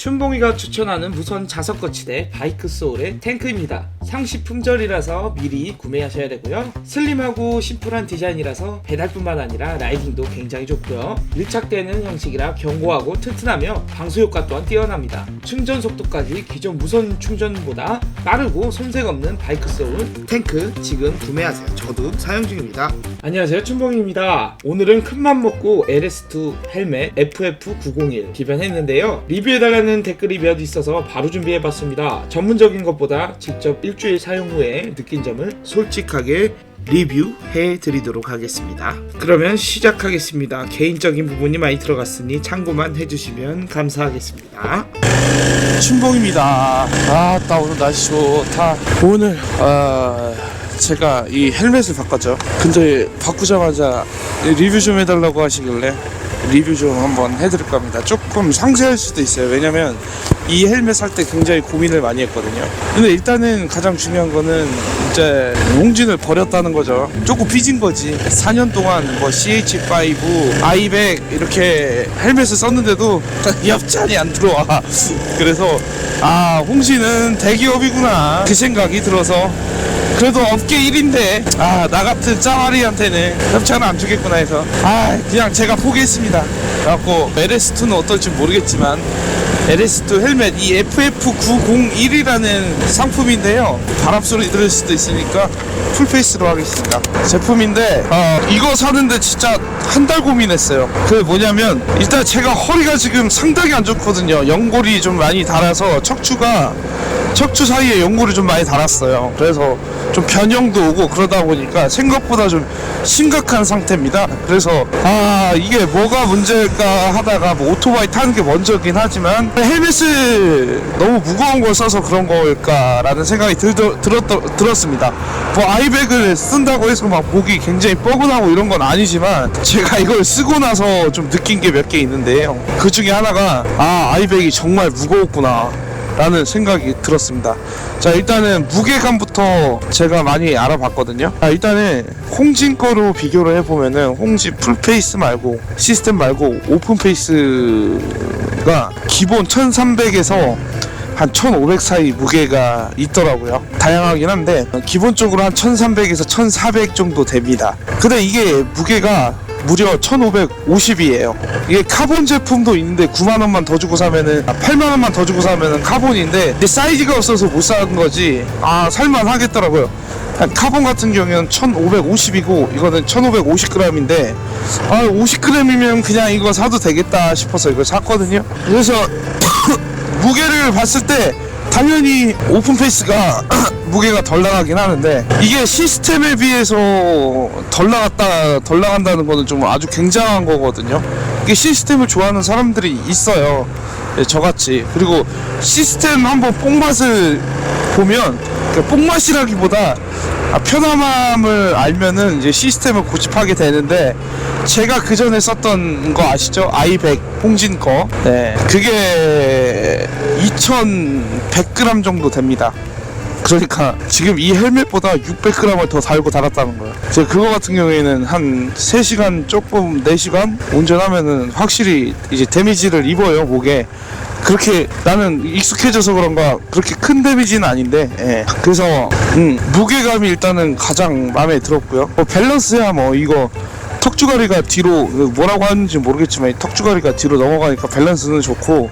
춘봉이가 추천하는 무선 자석 거치대 바이크 소울의 탱크입니다. 상시 품절이라서 미리 구매하셔야 되고요. 슬림하고 심플한 디자인이라서 배달뿐만 아니라 라이딩도 굉장히 좋고요. 밀착되는 형식이라 견고하고 튼튼하며 방수 효과 또한 뛰어납니다. 충전 속도까지 기존 무선 충전보다 빠르고 손색 없는 바이크 소울 탱크 지금 구매하세요. 저도 사용 중입니다. 안녕하세요. 춘봉입니다. 오늘은 큰맘 먹고 LS2 헬멧 FF901 기변했는데요. 리뷰해달라는 댓글이 몇 있어서 바로 준비해봤습니다. 전문적인 것보다 직접 일주일 사용 후에 느낀 점을 솔직하게 리뷰해 드리도록 하겠습니다. 그러면 시작하겠습니다. 개인적인 부분이 많이 들어갔으니 참고만 해주시면 감사하겠습니다. 춘봉입니다. 아따 오늘 날씨 좋다. 오늘 아 제가 이 헬멧을 바꿨죠. 근데 바꾸자마자 리뷰 좀 해달라고 하시길래 리뷰 좀 한번 해드릴 겁니다. 조금 상세할 수도 있어요. 왜냐면 이 헬멧 살 때 굉장히 고민을 많이 했거든요. 근데 일단은 가장 중요한 거는 이제 용진을 버렸다는 거죠. 조금 삐진 거지. 4년 동안 뭐 CH5, i100 이렇게 헬멧을 썼는데도 엽찬이 안 들어와. 그래서 아 홍진은 대기업이구나 그 생각이 들어서 그래도 업계 1인데. 아 나 같은 짜와리한테는 협찬을 안 주겠구나 해서. 아 그냥 제가 포기했습니다. 그래갖고 LS2는 어떨지 모르겠지만 LS2 헬멧 이 FF901이라는 상품인데요. 바람 소리 들을 수도 있으니까 풀페이스로 하겠습니다. 제품인데 어, 이거 사는데 진짜 한 달 고민했어요. 그 뭐냐면 일단 제가 허리가 지금 상당히 안 좋거든요. 연골이 좀 많이 달아서 척추가 척추 사이에 연골이 좀 많이 달았어요. 그래서 좀 변형도 오고 그러다 보니까 생각보다 좀 심각한 상태입니다. 그래서 아 이게 뭐가 문제일까 하다가 뭐 오토바이 타는 게 먼저긴 하지만 헬멧을 너무 무거운 걸 써서 그런 걸까라는 생각이 들, 들었, 들었습니다. 뭐 아이백을 쓴다고 해서 막 목이 굉장히 뻐근하고 이런 건 아니지만 제가 이걸 쓰고 나서 좀 느낀 게 몇 개 있는데요. 그 중에 하나가 아 아이백이 정말 무거웠구나. 라는 생각이 들었습니다. 자, 일단은 무게감부터 제가 많이 알아봤거든요. 아, 일단은 홍진 거로 비교를 해보면은 홍진 풀페이스 말고 시스템 말고 오픈 페이스가 기본 1300에서 한 1500 사이 무게가 있더라고요. 다양하긴 한데 기본적으로 한 1300에서 1400 정도 됩니다. 근데 이게 무게가 무려 1550이에요. 이게 카본 제품도 있는데 9만 원만 더 주고 사면은 아, 8만 원만 더 주고 사면은 카본인데 근데 사이즈가 없어서 못 산 거지. 아 살만 하겠더라고요. 카본 같은 경우는 1550이고 이거는 1550g인데 아 50g이면 그냥 이거 사도 되겠다 싶어서 이걸 샀거든요. 그래서 무게를 봤을 때 당연히 오픈 페이스가 무게가 덜 나가긴 하는데 이게 시스템에 비해서 덜 나갔다 덜 나간다는 거는 좀 아주 굉장한 거거든요. 이게 시스템을 좋아하는 사람들이 있어요. 예, 저같이 그리고 시스템 한번 뽕맛을 보면 그 뽕맛이라기보다 아, 편함을 알면은 이제 시스템을 고집하게 되는데 제가 그 전에 썼던 거 아시죠? i100 홍진 거. 네. 그게 2,100g 정도 됩니다. 그러니까 지금 이 헬멧보다 600g을 더 달고 달았다는 거예요. 제가 그거 같은 경우에는 한 3시간 조금 4시간 운전하면은 확실히 이제 데미지를 입어요, 목에. 그렇게 나는 익숙해져서 그런가 그렇게 큰 데미지는 아닌데 예. 그래서 음, 무게감이 일단은 가장 마음에 들었고요 뭐 밸런스야 뭐 이거 턱주가리가 뒤로 뭐라고 하는지 모르겠지만 이 턱주가리가 뒤로 넘어가니까 밸런스는 좋고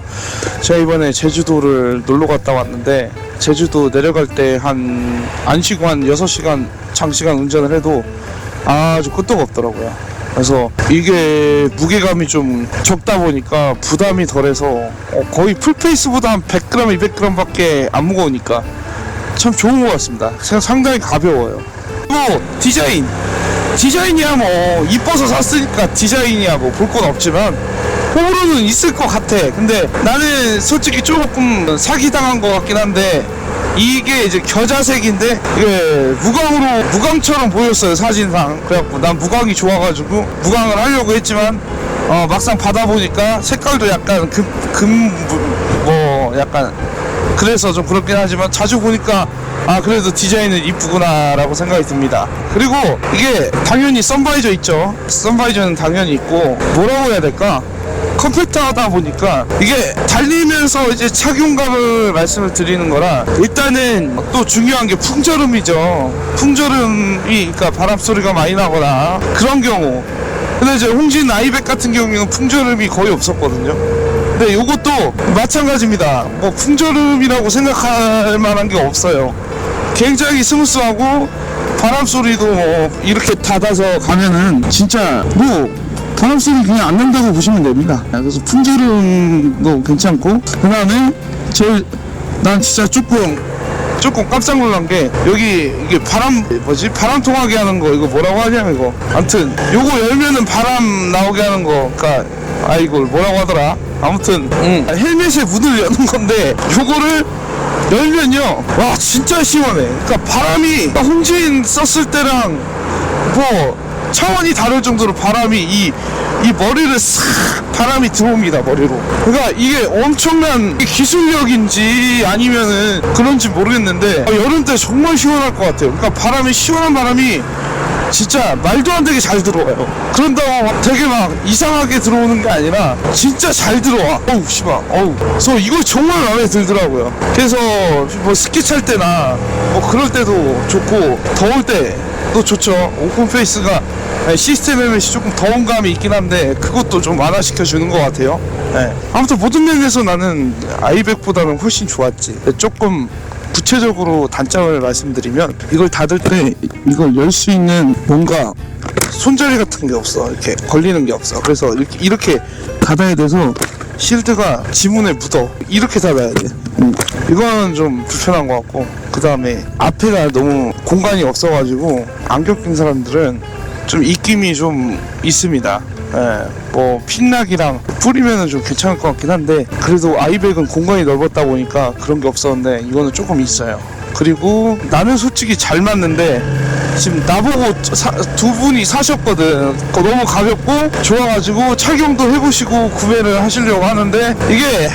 제가 이번에 제주도를 놀러 갔다 왔는데 제주도 내려갈 때 한 안 쉬고 한 6시간 장시간 운전을 해도 아주 끄떡 없더라고요. 그래서 이게 무게감이 좀 적다 보니까 부담이 덜해서 어, 거의 풀페이스보다 한 100g, 200g 밖에 안 무거우니까 참 좋은 것 같습니다. 상당히 가벼워요. 그리고 디자인. 디자인이야 뭐. 이뻐서 샀으니까 디자인이야 뭐. 볼 건 없지만 호불호는 있을 것 같아. 근데 나는 솔직히 조금 사기당한 것 같긴 한데 이게 이제 겨자색인데 이게 무광으로 무광처럼 보였어요 사진상. 그래갖고 난 무광이 좋아가지고 무광을 하려고 했지만 어 막상 받아보니까 색깔도 약간 금금뭐 약간 그래서 좀 그렇긴 하지만 자주 보니까 아 그래도 디자인은 이쁘구나 라고 생각이 듭니다. 그리고 이게 당연히 선바이저 있죠. 선바이저는 당연히 있고 뭐라고 해야 될까 컴팩트하다 보니까 이게 달리면서 이제 착용감을 말씀을 드리는 거라 일단은 또 중요한 게 풍절음이죠. 풍절음이 그러니까 바람 소리가 많이 나거나 그런 경우. 근데 이제 홍진 아이백 같은 경우에는 풍절음이 거의 없었거든요. 근데 요것도 마찬가지입니다. 뭐 풍절음이라고 생각할 만한 게 없어요. 굉장히 스무스하고 바람 소리도 뭐 이렇게 닫아서 가면은 진짜 뭐 소리 그냥 안 난다고 보시면 됩니다. 그래서 풍절음도 괜찮고. 그 다음에 제일 난 진짜 조금 조금 깜짝 놀란 게 여기 이게 바람 뭐지? 바람 통하게 하는 거 이거 뭐라고 하냐면 이거? 아무튼 요거 열면은 바람 나오게 하는 거. 그러니까 아 이걸 뭐라고 하더라? 아무튼 음, 헬멧에 문을 여는 건데 요거를 열면요. 와 진짜 시원해. 그러니까 바람이 홍진 썼을 때랑 뭐 차원이 다를 정도로 바람이 이, 이 머리를 싹 바람이 들어옵니다 머리로. 그러니까 이게 엄청난 기술력인지 아니면은 그런지 모르겠는데 어, 여름 때 정말 시원할 것 같아요. 그러니까 바람이 시원한 바람이 진짜 말도 안 되게 잘 들어와요. 그런다고 막 되게 막 이상하게 들어오는 게 아니라 진짜 잘 들어와. 어우 씨발. 어우. 그래서 이거 정말 마음에 들더라고요. 그래서 뭐 스키 찰 때나 뭐 그럴 때도 좋고 더울 때도 좋죠. 오픈 페이스가 시스템 헬멧이 조금 더운 감이 있긴 한데 그것도 좀 완화시켜 주는 것 같아요. 네. 아무튼 모든 면에서 나는 아이백보다는 훨씬 좋았지. 조금 구체적으로 단점을 말씀드리면 이걸 닫을 때 이걸 열 수 있는 뭔가 손잡이 같은 게 없어. 이렇게 걸리는 게 없어. 그래서 이렇게 이렇게 닫아야 돼서 실드가 지문에 묻어. 이렇게 닫아야 돼. 음, 이거는 좀 불편한 것 같고. 그 다음에 앞에가 너무 공간이 없어가지고 안경 낀 사람들은 좀 입김이 좀 있습니다 예, 뭐 핀락이랑 뿌리면은 좀 괜찮을 것 같긴 한데 그래도 아이백은 공간이 넓었다 보니까 그런 게 없었는데 이거는 조금 있어요. 그리고 나는 솔직히 잘 맞는데 지금 나보고 사- 두 분이 사셨거든. 너무 가볍고 좋아가지고 착용도 해보시고 구매를 하시려고 하는데 이게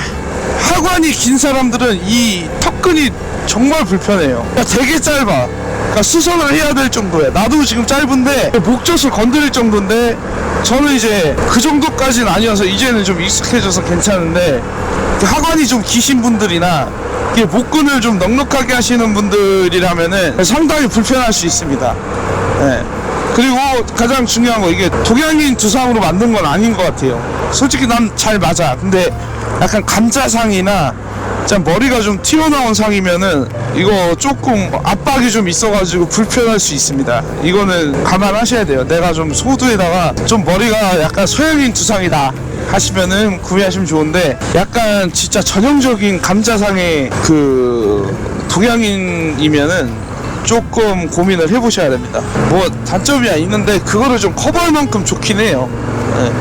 하관이 긴 사람들은 이 턱끈이 정말 불편해요. 그러니까 되게 짧아. 그러니까 수선을 해야 될 정도야. 나도 지금 짧은데 목젖을 건드릴 정도인데 저는 이제 그 정도까지는 아니어서 이제는 좀 익숙해져서 괜찮은데 그 하관이 좀 기신 분들이나 이게 목근을 좀 넉넉하게 하시는 분들이라면은 상당히 불편할 수 있습니다. 네. 그리고 가장 중요한 거 이게 동양인 두상으로 만든 건 아닌 것 같아요. 솔직히 난 잘 맞아. 근데 약간 감자상이나 진짜 머리가 좀 튀어나온 상이면은 이거 조금 압박이 좀 있어가지고 불편할 수 있습니다. 이거는 감안하셔야 돼요. 내가 좀 소두에다가 좀 머리가 약간 소형인 두상이다 하시면은 구매하시면 좋은데 약간 진짜 전형적인 감자상의 그 동양인이면은 조금 고민을 해보셔야 됩니다. 뭐 단점이 있는데 그거를 좀 커버할 만큼 좋긴 해요. 네.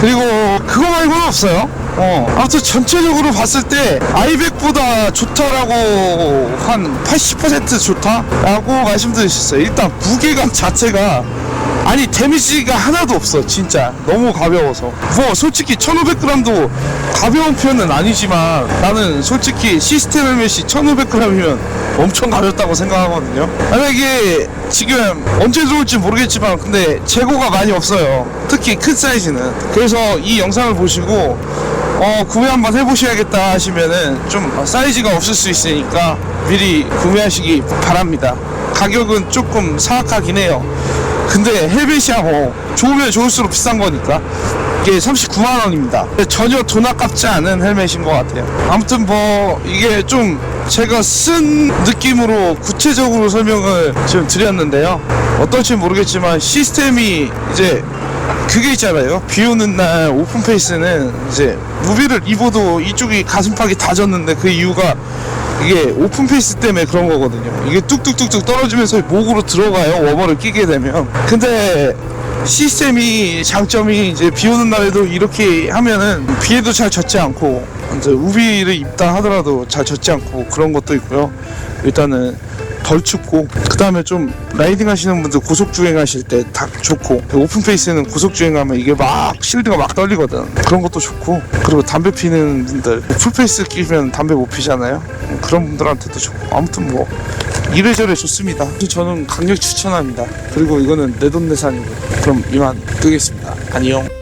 그리고 그거 말고는 없어요. 어. 아무튼 전체적으로 봤을 때 아이백보다 좋다라고 한 80% 좋다라고 있어요. 일단 무게감 자체가 아니 데미지가 하나도 없어 진짜. 너무 가벼워서. 뭐 솔직히 1500g도 가벼운 편은 아니지만 나는 솔직히 시스템 헬멧이 1500g이면 엄청 가볍다고 생각하거든요. 만약에 지금 언제 들어올지 모르겠지만 근데 재고가 많이 없어요. 특히 큰 사이즈는. 그래서 이 영상을 보시고 어 구매 한번 해보셔야겠다 하시면은 좀 사이즈가 없을 수 있으니까 미리 구매하시기 바랍니다 가격은 조금 사악하긴 해요 근데 헬벳이야 뭐 좋으면 좋을수록 비싼 거니까 이게 39만 원입니다. 전혀 돈 아깝지 않은 헬멧인 것 같아요. 아무튼 뭐 이게 좀 제가 쓴 느낌으로 구체적으로 설명을 지금 드렸는데요. 어떨지 모르겠지만 시스템이 이제 그게 있잖아요. 비 오는 날 오픈 페이스는 이제 무비를 입어도 이쪽이 가슴팍이 다 젖는데 그 이유가 이게 오픈 페이스 때문에 그런 거거든요. 이게 뚝뚝뚝뚝 떨어지면서 목으로 들어가요. 워머를 끼게 되면. 근데 시스템이 장점이 이제 비 오는 날에도 이렇게 하면은 비에도 잘 젖지 않고 이제 우비를 입다 하더라도 잘 젖지 않고 그런 것도 있고요. 일단은 덜 춥고 그 다음에 좀 라이딩 하시는 분들 고속 주행 하실 때다 좋고 오픈 페이스는 고속 주행 하면 이게 막 실드가 막 떨리거든. 그런 것도 좋고 그리고 담배 피는 분들 풀 페이스 끼면 담배 못 피잖아요. 그런 분들한테도 좋고 아무튼 뭐 이래저래 좋습니다. 저는 강력 추천합니다. 그리고 이거는 내돈내산이고 그럼 이만 끄겠습니다. 안녕